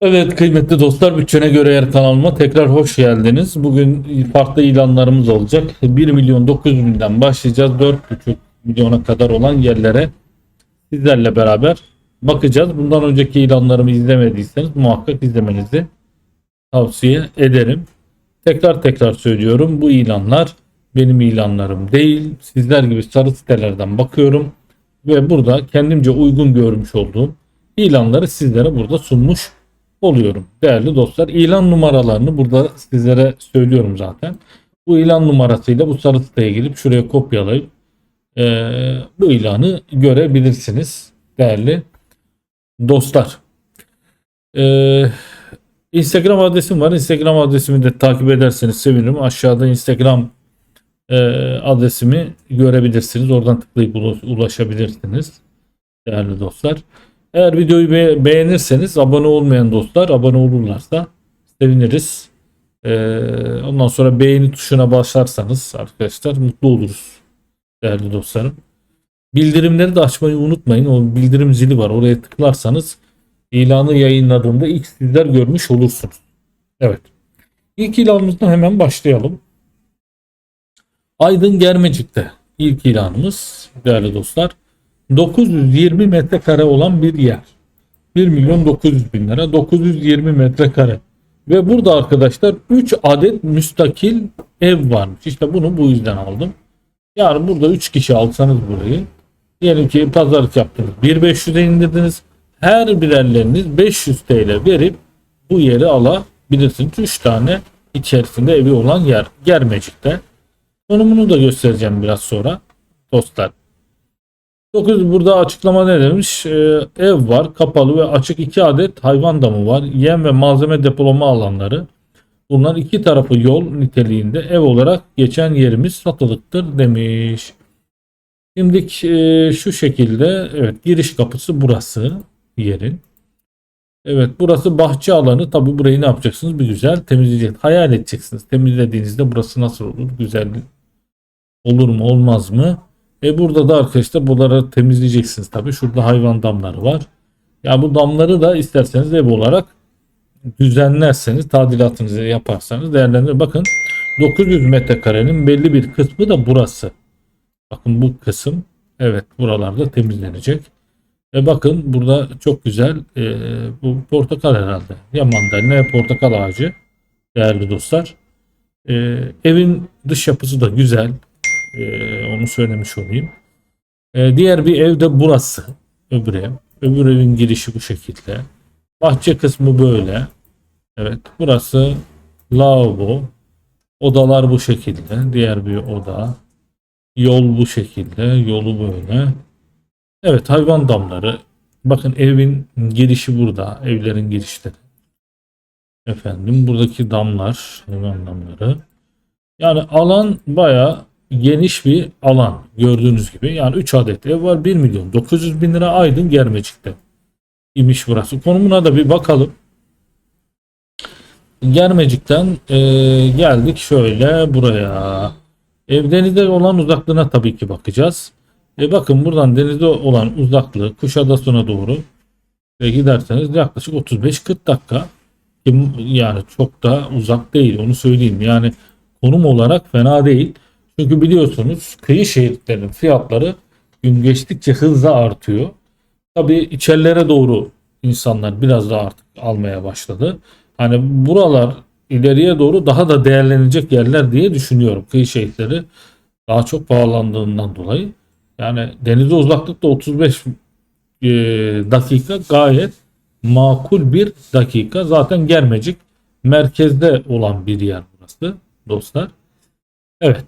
Evet kıymetli dostlar bütçene göre yer kanalıma tekrar hoş geldiniz. Bugün farklı ilanlarımız olacak. 1 milyon 900 binden başlayacağız. 4,5 milyona kadar olan yerlere sizlerle beraber bakacağız. Bundan önceki ilanlarımı izlemediyseniz muhakkak izlemenizi tavsiye ederim. Tekrar tekrar söylüyorum bu ilanlar benim ilanlarım değil. Sizler gibi sarı sitelerden bakıyorum ve burada kendimce uygun görmüş olduğum ilanları sizlere burada sunmuş oluyorum değerli dostlar. İlan numaralarını burada sizlere söylüyorum zaten. Bu ilan numarasıyla bu sarı siteye girip şuraya kopyalayıp eee, bu ilanı görebilirsiniz değerli dostlar. Eee, Instagram adresim var. Instagram adresimi de takip ederseniz sevinirim. Aşağıda Instagram eee, adresimi görebilirsiniz. Oradan tıklayıp ulaş- ulaşabilirsiniz değerli dostlar. Eğer videoyu be- beğenirseniz abone olmayan dostlar abone olurlarsa seviniriz. Ee, ondan sonra beğeni tuşuna basarsanız arkadaşlar mutlu oluruz değerli dostlarım. Bildirimleri de açmayı unutmayın. O bildirim zili var. Oraya tıklarsanız ilanı yayınladığımda ilk sizler görmüş olursunuz. Evet. İlk ilanımızdan hemen başlayalım. Aydın Germecik'te ilk ilanımız değerli dostlar. 920 metrekare olan bir yer. 1 milyon 900 bin lira 920 metrekare. Ve burada arkadaşlar 3 adet müstakil ev varmış. İşte bunu bu yüzden aldım. Yani burada 3 kişi alsanız burayı diyelim ki pazarlık yaptınız. 1.500'e indirdiniz. Her birerleriniz 500 TL verip bu yeri alabilirsiniz. 3 tane içerisinde evi olan yer. Germecik'te. Konumunu da göstereceğim biraz sonra. Dostlar. 9 burada açıklama ne demiş? Ee, ev var, kapalı ve açık iki adet hayvan damı var. Yem ve malzeme depolama alanları. Bunlar iki tarafı yol niteliğinde ev olarak geçen yerimiz satılıktır demiş. Şimdi e, şu şekilde evet giriş kapısı burası yerin. Evet burası bahçe alanı. Tabi burayı ne yapacaksınız? Bir güzel temizleyeceksiniz. Hayal edeceksiniz. Temizlediğinizde burası nasıl olur? Güzel olur mu olmaz mı? E burada da arkadaşlar bunları temizleyeceksiniz tabii. Şurada hayvan damları var. Ya bu damları da isterseniz ev olarak düzenlerseniz, tadilatınızı yaparsanız değerlendirir. Bakın 900 metrekarenin belli bir kısmı da burası. Bakın bu kısım evet buralarda temizlenecek. E bakın burada çok güzel e, bu portakal herhalde. Ya mandalina ya portakal ağacı değerli dostlar. E, evin dış yapısı da güzel. Ee, onu söylemiş olayım. Ee, diğer bir ev de burası. Öbür ev. Öbür evin girişi bu şekilde. Bahçe kısmı böyle. Evet. Burası lavabo. Odalar bu şekilde. Diğer bir oda. Yol bu şekilde. Yolu böyle. Evet hayvan damları. Bakın evin girişi burada. Evlerin girişleri. Efendim buradaki damlar. Hayvan damları. Yani alan bayağı geniş bir alan gördüğünüz gibi. Yani 3 adet ev var 1 milyon 900 bin lira Aydın Germecik'te imiş burası. Konumuna da bir bakalım. Germecik'ten e, geldik şöyle buraya. Ev denize olan uzaklığına tabii ki bakacağız. E bakın buradan denize olan uzaklığı Kuşadası'na doğru e, giderseniz yaklaşık 35-40 dakika. Ki Yani çok da uzak değil onu söyleyeyim. Yani konum olarak fena değil. Çünkü biliyorsunuz kıyı şehitlerinin fiyatları gün geçtikçe hızla artıyor. Tabi içerilere doğru insanlar biraz daha artık almaya başladı. Hani buralar ileriye doğru daha da değerlenecek yerler diye düşünüyorum. Kıyı şehitleri daha çok pahalandığından dolayı. Yani denize uzaklıkta 35 e, dakika gayet makul bir dakika. Zaten Germecik merkezde olan bir yer burası dostlar. Evet.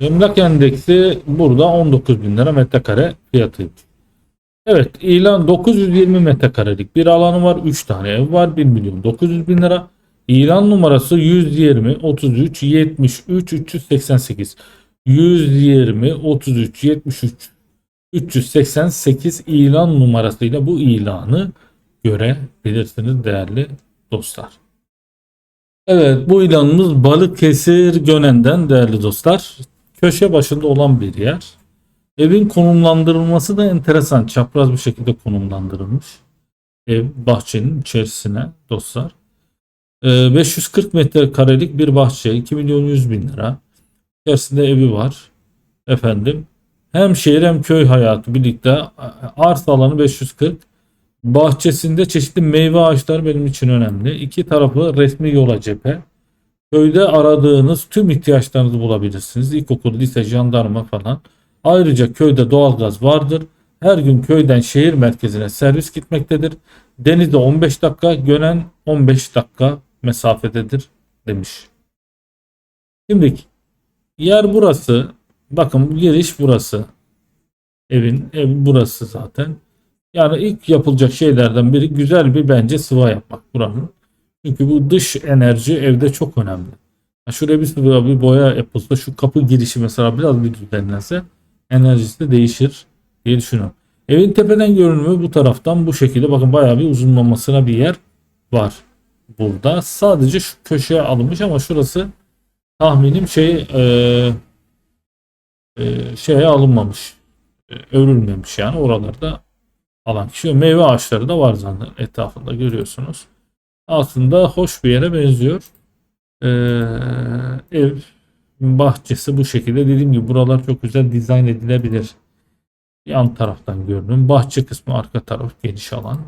Emlak endeksi burada 19 bin lira metrekare fiyatıymış. Evet ilan 920 metrekarelik bir alanı var. 3 tane ev var. 1 milyon 900 bin lira. İlan numarası 120 33 73 388. 120 33 73 388 ilan numarasıyla bu ilanı görebilirsiniz değerli dostlar. Evet bu ilanımız Balıkesir Gönen'den değerli dostlar. Köşe başında olan bir yer. Evin konumlandırılması da enteresan. Çapraz bir şekilde konumlandırılmış. Ev bahçenin içerisine dostlar. Ee, 540 metrekarelik bir bahçe. 2 milyon 100 bin lira. İçerisinde evi var. Efendim. Hem şehir hem köy hayatı birlikte. Arsa alanı 540. Bahçesinde çeşitli meyve ağaçları benim için önemli. İki tarafı resmi yola cephe. Köyde aradığınız tüm ihtiyaçlarınızı bulabilirsiniz. İlkokul, lise, jandarma falan. Ayrıca köyde doğalgaz vardır. Her gün köyden şehir merkezine servis gitmektedir. Denize 15 dakika, Gönen 15 dakika mesafededir demiş. Şimdi yer burası. Bakın giriş burası. Evin ev burası zaten. Yani ilk yapılacak şeylerden biri güzel bir bence sıva yapmak buranın. Çünkü bu dış enerji evde çok önemli. Ya şuraya bir bir boya yapılsa şu kapı girişi mesela biraz bir düzenlense enerjisi de değişir diye düşünüyorum. Evin tepeden görünümü bu taraftan bu şekilde bakın bayağı bir uzunlamasına bir yer var burada. Sadece şu köşeye alınmış ama şurası tahminim şey e, e, şeye alınmamış. E, örülmemiş yani oralarda alan kişi. Meyve ağaçları da var zaten etrafında görüyorsunuz. Aslında hoş bir yere benziyor. Ee, ev bahçesi bu şekilde. Dediğim gibi buralar çok güzel dizayn edilebilir. Yan taraftan görünüm. Bahçe kısmı arka taraf geniş alan.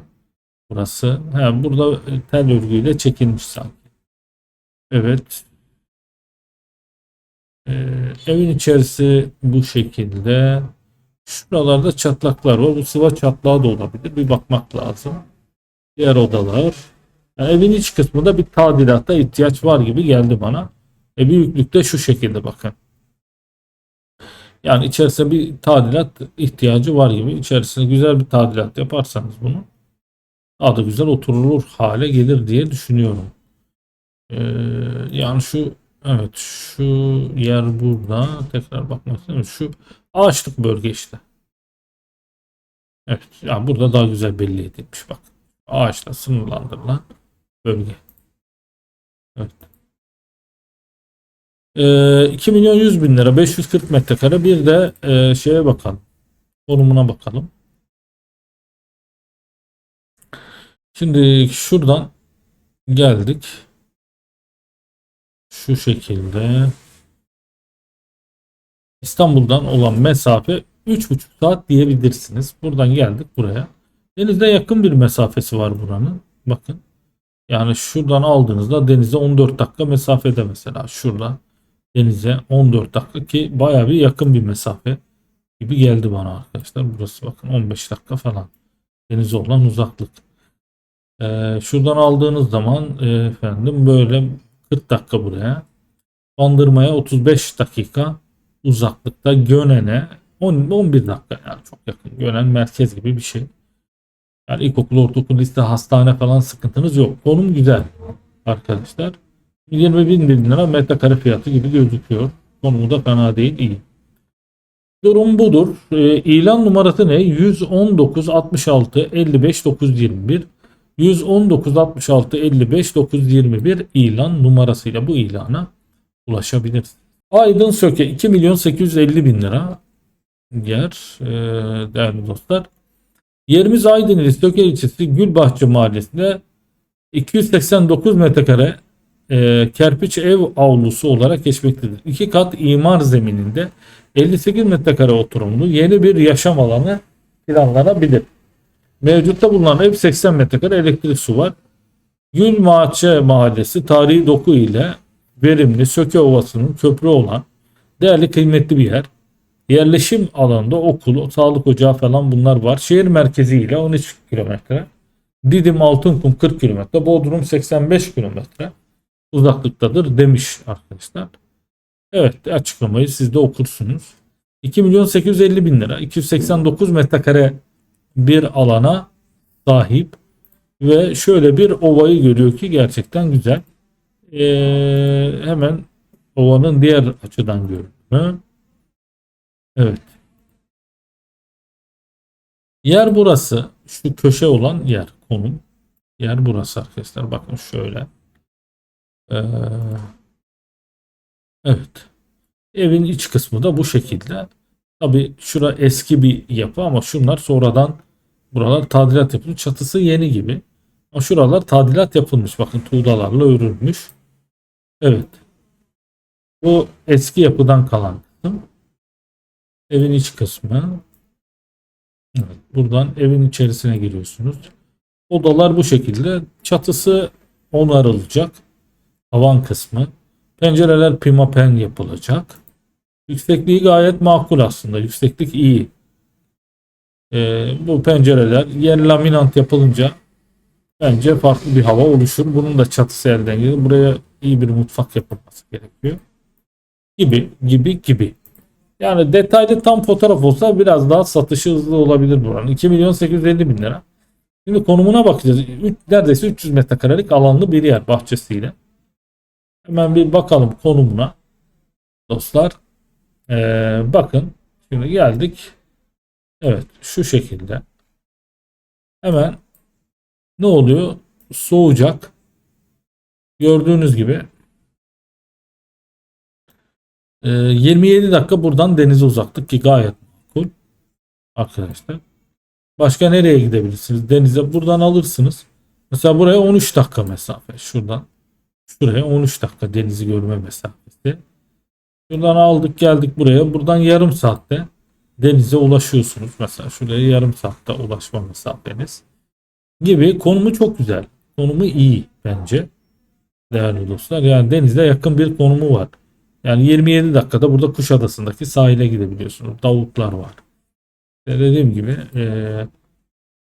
Burası. He, burada tel örgüyle çekilmiş sanki. Evet. Ee, evin içerisi bu şekilde. Şuralarda çatlaklar var. Bu sıva çatlağı da olabilir. Bir bakmak lazım. Diğer odalar. Yani evin iç kısmında bir tadilata ihtiyaç var gibi geldi bana. E büyüklükte şu şekilde bakın. Yani içerisinde bir tadilat ihtiyacı var gibi. İçerisine güzel bir tadilat yaparsanız bunu daha da güzel oturulur hale gelir diye düşünüyorum. Ee, yani şu evet şu yer burada tekrar bakmak istiyorum. Şu ağaçlık bölge işte. Evet yani burada daha güzel belli edilmiş bak. Ağaçla sınırlandırılan bölge. Evet. Ee, 2 milyon 100 bin lira 540 metrekare bir de e, şeye bakalım. Konumuna bakalım. Şimdi şuradan geldik. Şu şekilde. İstanbul'dan olan mesafe 3,5 saat diyebilirsiniz. Buradan geldik buraya. Denize yakın bir mesafesi var buranın. Bakın. Yani şuradan aldığınızda denize 14 dakika mesafede mesela. Şurada denize 14 dakika ki baya bir yakın bir mesafe gibi geldi bana arkadaşlar. Burası bakın 15 dakika falan. Denize olan uzaklık. Ee, şuradan aldığınız zaman e, efendim böyle 40 dakika buraya. Bandırmaya 35 dakika uzaklıkta Gönen'e 10, 11 dakika yani çok yakın. Gönen merkez gibi bir şey. Yani ilkokul, ortaokul, lise, hastane falan sıkıntınız yok. Konum güzel arkadaşlar. 20 bin lira metrekare fiyatı gibi gözüküyor. Konumu da fena değil, iyi. Durum budur. E, ilan numarası ne? 119 66 55 921 119 66 55 921 ilan numarasıyla bu ilana ulaşabilirsiniz. Aydın Söke 2 milyon 850 bin lira yer e, değerli dostlar. Yerimiz Aydın ili Söke ilçesi Gülbahçe mahallesinde 289 metrekare e, kerpiç ev avlusu olarak geçmektedir. İki kat imar zemininde 58 metrekare oturumlu yeni bir yaşam alanı planlanabilir. Mevcutta bulunan ev 80 metrekare elektrik su var. Gülbahçe mahallesi tarihi doku ile verimli Söke Ovası'nın köprü olan değerli kıymetli bir yer. Yerleşim alanında okul, sağlık ocağı falan bunlar var. Şehir merkezi ile 13 kilometre. Didim Altınkum 40 kilometre. Bodrum 85 kilometre uzaklıktadır demiş arkadaşlar. Evet açıklamayı siz de okursunuz. 2 milyon 850 bin lira 289 metrekare bir alana sahip ve şöyle bir ovayı görüyor ki gerçekten güzel. Ee, hemen ovanın diğer açıdan görünümü. Evet. Yer burası. Şu köşe olan yer konum. Yer burası arkadaşlar. Bakın şöyle. Ee, evet. Evin iç kısmı da bu şekilde. Tabi şura eski bir yapı ama şunlar sonradan buralar tadilat yapılmış. Çatısı yeni gibi. Ama şuralar tadilat yapılmış. Bakın tuğlalarla örülmüş. Evet. Bu eski yapıdan kalan kısım. Evin iç kısmı. Evet, buradan evin içerisine giriyorsunuz. Odalar bu şekilde. Çatısı onarılacak. Tavan kısmı. Pencereler pimapen yapılacak. Yüksekliği gayet makul aslında. Yükseklik iyi. Ee, bu pencereler yer laminant yapılınca bence farklı bir hava oluşur. Bunun da çatısı elden gelir. Buraya iyi bir mutfak yapılması gerekiyor. Gibi gibi gibi. Yani detaylı tam fotoğraf olsa biraz daha satışı hızlı olabilir buranın. 2 milyon 850 bin lira. Şimdi konumuna bakacağız. Üç- neredeyse 300 metrekarelik alanlı bir yer bahçesiyle. Hemen bir bakalım konumuna. Dostlar. Ee, bakın. Şimdi geldik. Evet şu şekilde. Hemen ne oluyor? Soğuyacak. Gördüğünüz gibi ee, 27 dakika buradan denize uzaklık ki gayet makul. Arkadaşlar. Başka nereye gidebilirsiniz? Denize buradan alırsınız. Mesela buraya 13 dakika mesafe. Şuradan. Şuraya 13 dakika denizi görme mesafesi. Şuradan aldık geldik buraya. Buradan yarım saatte denize ulaşıyorsunuz. Mesela şuraya yarım saatte ulaşma mesafeniz. Gibi konumu çok güzel. Konumu iyi bence. Değerli dostlar. Yani denize yakın bir konumu var. Yani 27 dakikada burada Kuşadası'ndaki sahile gidebiliyorsunuz. Davutlar var. İşte dediğim gibi eee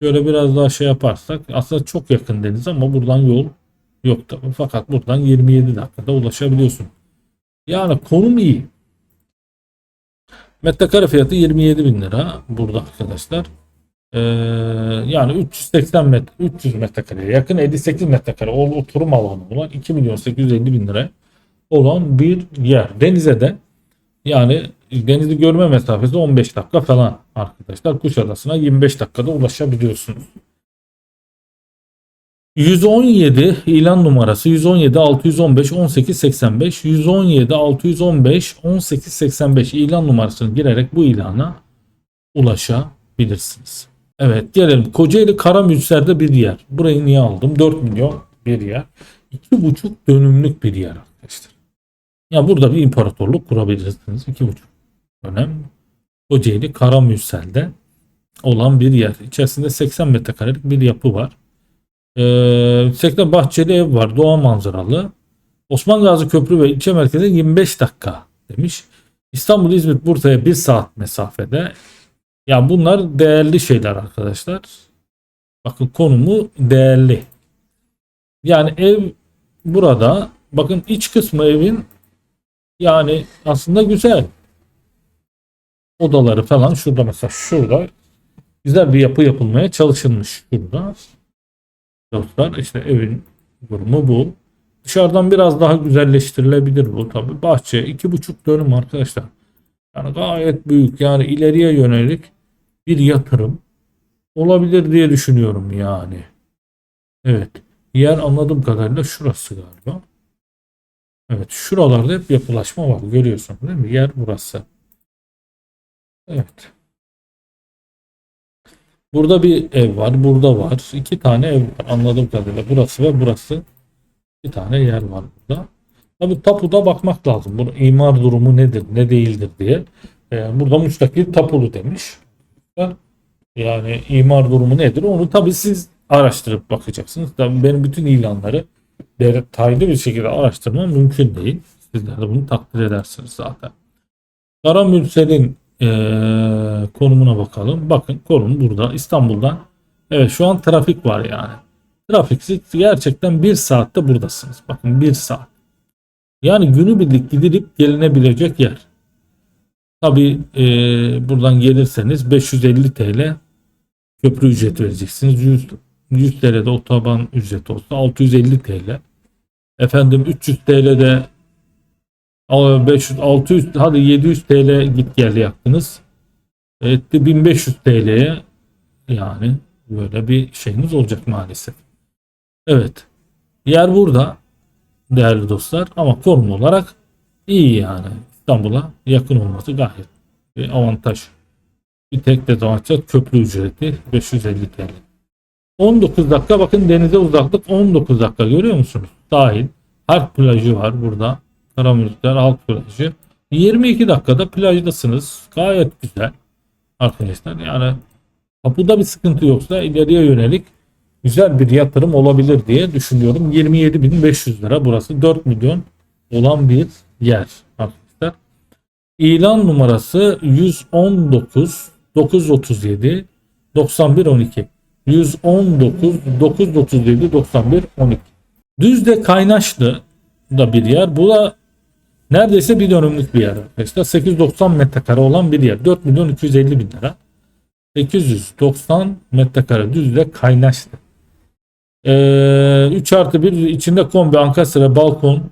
şöyle biraz daha şey yaparsak aslında çok yakın deniz ama buradan yol yok tabii. Fakat buradan 27 dakikada ulaşabiliyorsun. Yani konum iyi. Metrekare fiyatı 27 bin lira burada arkadaşlar. Ee, yani 380 metre, 300 metrekareye yakın 58 metrekare oturum alanı olan 2 milyon 850 bin lira olan bir yer. Denize de yani denizi görme mesafesi 15 dakika falan arkadaşlar. Kuşadası'na 25 dakikada ulaşabiliyorsunuz. 117 ilan numarası 117 615 18 85 117 615 18 85 ilan numarasını girerek bu ilana ulaşabilirsiniz. Evet gelelim Kocaeli Karamürsel'de bir yer. Burayı niye aldım? 4 milyon bir yer. 2,5 dönümlük bir yer. Ya burada bir imparatorluk kurabilirsiniz. 2,5 dönem Kocaeli Karamürsel'de olan bir yer. İçerisinde 80 metrekarelik bir yapı var. Ee, yüksekte bahçeli ev var. Doğa manzaralı. Osman Gazi Köprü ve ilçe merkezi 25 dakika demiş. İstanbul, İzmit, Bursa'ya 1 saat mesafede. Ya bunlar değerli şeyler arkadaşlar. Bakın konumu değerli. Yani ev burada. Bakın iç kısmı evin yani aslında güzel. Odaları falan şurada mesela şurada güzel bir yapı yapılmaya çalışılmış şurada. Dostlar işte evin durumu bu. Dışarıdan biraz daha güzelleştirilebilir bu tabi. Bahçe iki buçuk dönüm arkadaşlar. Yani gayet büyük yani ileriye yönelik bir yatırım olabilir diye düşünüyorum yani. Evet. Yer anladığım kadarıyla şurası galiba. Evet. Şuralarda hep yapılaşma var. Görüyorsun değil mi? Yer burası. Evet. Burada bir ev var. Burada var. İki tane ev var. Anladığım kadarıyla. Burası ve burası. İki tane yer var burada. Tabi tapuda bakmak lazım. Bunun imar durumu nedir, ne değildir diye. Ee, burada müstakil tapulu demiş. Yani imar durumu nedir? Onu tabi siz araştırıp bakacaksınız. Tabii benim bütün ilanları detaylı bir şekilde araştırmam mümkün değil. Sizler de bunu takdir edersiniz zaten. Karamürsel'in eee, konumuna bakalım. Bakın konum burada İstanbul'dan. Evet şu an trafik var yani. Trafiksiz gerçekten bir saatte buradasınız. Bakın bir saat. Yani günübirlik gidilip gelinebilecek yer. Tabi buradan gelirseniz 550 TL köprü ücreti vereceksiniz. 100, 100 TL'de otoban ücreti olsa 650 TL. Efendim 300 TL'de 500 600 hadi 700 TL git gel yaktınız. Etti 1500 TL'ye yani böyle bir şeyiniz olacak maalesef. Evet. Yer burada değerli dostlar ama konum olarak iyi yani. İstanbul'a yakın olması gayet bir avantaj. Bir tek dezavantaj köprü ücreti 550 TL. 19 dakika bakın denize uzaklık 19 dakika görüyor musunuz? Dahil. Harp plajı var burada. Karamürükler alt plajı. 22 dakikada plajdasınız. Gayet güzel. Arkadaşlar yani kapıda bir sıkıntı yoksa ileriye yönelik güzel bir yatırım olabilir diye düşünüyorum. 27.500 lira burası 4 milyon olan bir yer arkadaşlar. İlan numarası 119 937 91 12 119 937 91 12 Düzde Kaynaşlı da bir yer. Bu da neredeyse bir dönümlük bir yer arkadaşlar. 890 metrekare olan bir yer. 4 milyon 250 bin lira. 890 metrekare düzde Kaynaşlı. Ee, 3 artı 1 içinde kombi, ankastre, balkon,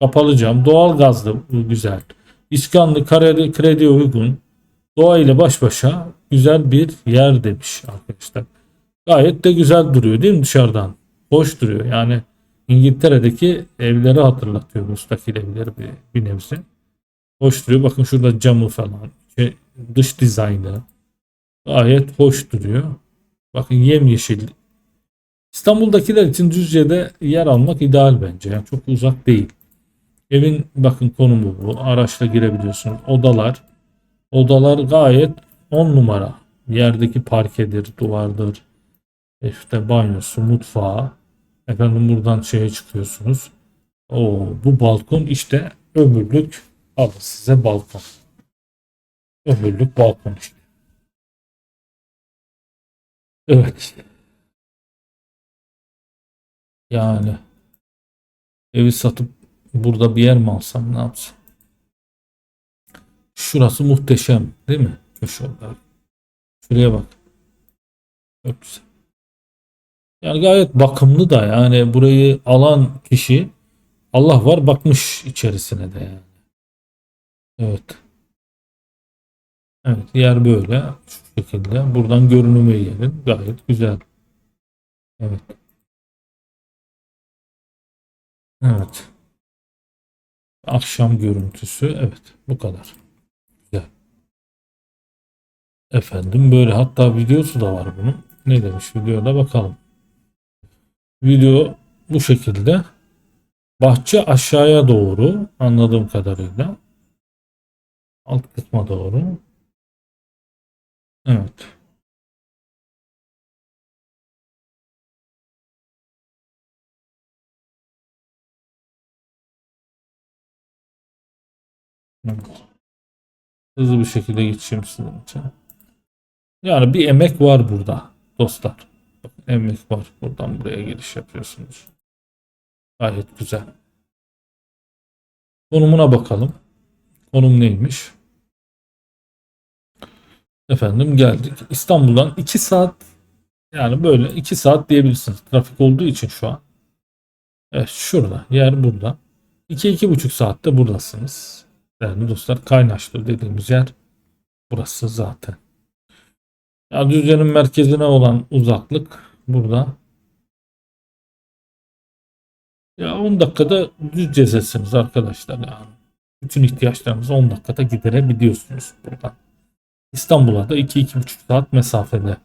kapalı cam, doğal gazlı güzel. İskanlı, kareli, krediye uygun. Doğa ile baş başa güzel bir yer demiş arkadaşlar. Gayet de güzel duruyor değil mi dışarıdan? Hoş duruyor. Yani İngiltere'deki evleri hatırlatıyor müstakil evleri bir, bir nebze. Hoş duruyor. Bakın şurada camı falan. Şey, dış dizaynı. Gayet hoş duruyor. Bakın yemyeşil. İstanbul'dakiler için Düzce'de yer almak ideal bence. Yani çok uzak değil. Evin bakın konumu bu. Araçla girebiliyorsunuz. Odalar. Odalar gayet 10 numara. Yerdeki parkedir, duvardır. İşte banyosu, mutfağı. Efendim buradan şeye çıkıyorsunuz. O bu balkon işte ömürlük alın size balkon. Ömürlük balkon işte. Evet. Yani evi satıp burada bir yer mi alsam ne yapsam? Şurası muhteşem değil mi? Köşe. Şuraya bak. Çok güzel. Yani gayet bakımlı da yani burayı alan kişi Allah var bakmış içerisine de yani. Evet. Evet yer böyle şu şekilde. Buradan görünümü yerin gayet güzel. Evet. Evet. Akşam görüntüsü evet bu kadar. Güzel. Efendim böyle hatta videosu da var bunun. Ne demiş videoda bakalım. Video bu şekilde. Bahçe aşağıya doğru anladığım kadarıyla. Alt kısma doğru. Evet. Hızlı bir şekilde geçeyim sizin için. Yani bir emek var burada dostlar. Emek var. Buradan buraya giriş yapıyorsunuz. Gayet güzel. Konumuna bakalım. Konum neymiş? Efendim geldik. İstanbul'dan 2 saat yani böyle 2 saat diyebilirsiniz. Trafik olduğu için şu an. Evet şurada. Yer burada. 2-2,5 saatte buradasınız. Yani dostlar Kaynaşlı dediğimiz yer burası zaten. Ya Düzce'nin merkezine olan uzaklık burada. Ya 10 dakikada Düzce'desiniz arkadaşlar yani. Bütün ihtiyaçlarınızı 10 dakikada giderebiliyorsunuz buradan. İstanbul'a da 2-2,5 saat mesafede.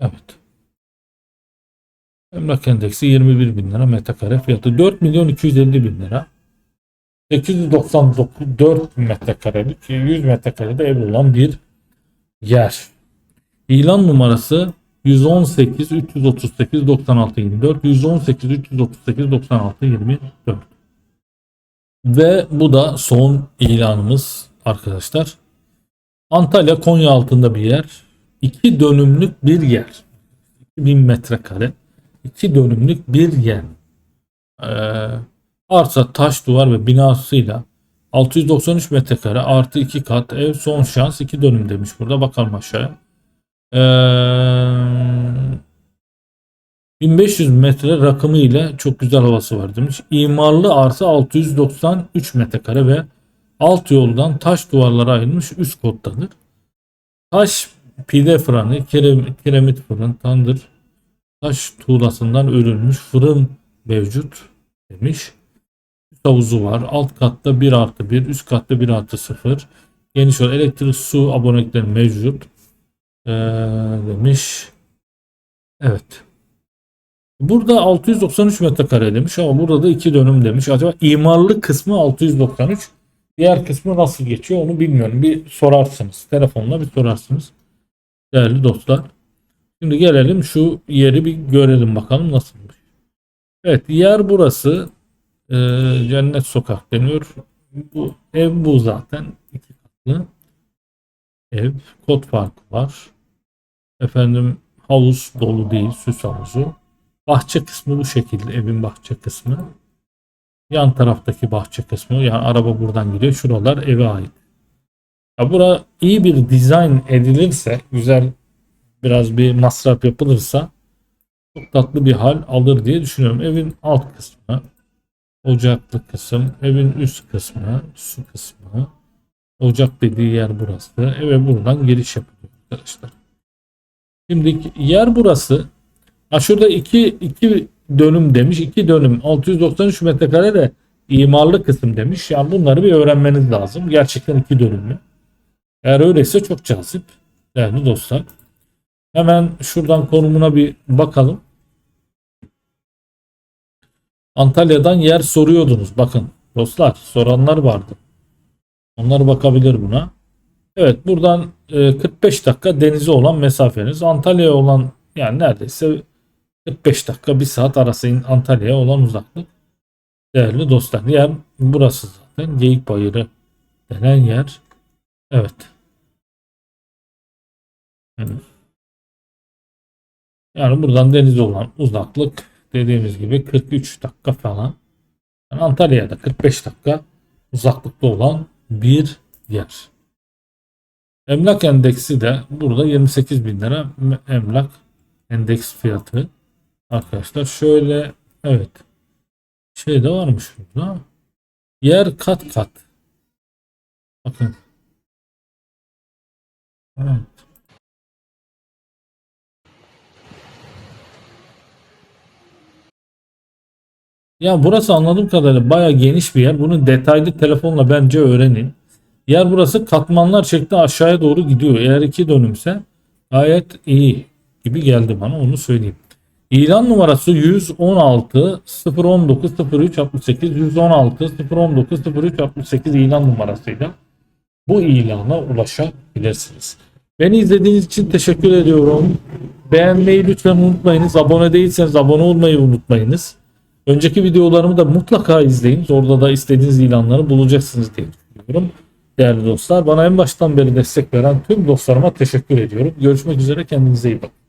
Evet. Emlak endeksi 21 bin lira metrekare fiyatı 4 milyon 250 bin lira. 899 4 metrekarelik 100 metrekarede ev olan bir yer. İlan numarası 118 338 96 24 118 338 96 24 ve bu da son ilanımız arkadaşlar. Antalya Konya altında bir yer. 2 dönümlük bir yer. 2000 metrekare. 2 dönümlük bir yer. Ee, arsa taş duvar ve binasıyla 693 metrekare artı 2 kat ev son şans 2 dönüm demiş burada bakalım aşağıya. Ee, 1500 metre rakımı ile çok güzel havası var demiş. İmarlı arsa 693 metrekare ve alt yoldan taş duvarlara ayrılmış üst kottadır. Taş pide fırını, kiremit, kiremit fırın, tandır, taş tuğlasından örülmüş fırın mevcut demiş havuzu var. Alt katta 1 artı 1, üst katta 1 artı 0. Geniş yol elektrik su abonelikleri mevcut. Ee, demiş. Evet. Burada 693 metrekare demiş ama burada da 2 dönüm demiş. Acaba imarlı kısmı 693. Diğer kısmı nasıl geçiyor onu bilmiyorum. Bir sorarsınız. Telefonla bir sorarsınız. Değerli dostlar. Şimdi gelelim şu yeri bir görelim bakalım nasılmış. Evet yer burası. Ee, Cennet Sokak deniyor. Bu ev bu zaten. iki katlı. Ev. Kod farkı var. Efendim havuz dolu değil. Süs havuzu. Bahçe kısmı bu şekilde. Evin bahçe kısmı. Yan taraftaki bahçe kısmı. Yani araba buradan gidiyor. Şuralar eve ait. Ya bura iyi bir dizayn edilirse, güzel biraz bir masraf yapılırsa çok tatlı bir hal alır diye düşünüyorum. Evin alt kısmı, ocaklı kısım, evin üst kısmı, su kısmı, ocak dediği yer burası. Eve buradan giriş yapılıyor arkadaşlar. Şimdi yer burası. Ha şurada iki, iki dönüm demiş. 2 dönüm 693 metrekare de imarlı kısım demiş. Yani bunları bir öğrenmeniz lazım. Gerçekten iki dönüm mü? Eğer öyleyse çok cazip. Değerli dostlar. Hemen şuradan konumuna bir bakalım. Antalya'dan yer soruyordunuz. Bakın dostlar soranlar vardı. Onlar bakabilir buna. Evet buradan e, 45 dakika denize olan mesafeniz. Antalya'ya olan yani neredeyse 45 dakika bir saat arası Antalya'ya olan uzaklık. Değerli dostlar yer burası zaten. Geyik Bayırı denen yer. Evet. Yani buradan denize olan uzaklık dediğimiz gibi 43 dakika falan. Yani Antalya'da 45 dakika uzaklıkta olan bir yer. Emlak endeksi de burada 28 bin lira emlak endeks fiyatı. Arkadaşlar şöyle evet şey de varmış burada. Yer kat kat. Bakın. Evet. Ya burası anladığım kadarıyla baya geniş bir yer. Bunu detaylı telefonla bence öğrenin. Yer burası katmanlar şeklinde aşağıya doğru gidiyor. Eğer iki dönümse gayet iyi gibi geldi bana onu söyleyeyim. İlan numarası 116 019 03 68 116 019 03 68 ilan numarasıyla bu ilana ulaşabilirsiniz. Beni izlediğiniz için teşekkür ediyorum. Beğenmeyi lütfen unutmayınız. Abone değilseniz abone olmayı unutmayınız. Önceki videolarımı da mutlaka izleyin. Orada da istediğiniz ilanları bulacaksınız diye düşünüyorum. Değerli dostlar bana en baştan beri destek veren tüm dostlarıma teşekkür ediyorum. Görüşmek üzere kendinize iyi bakın.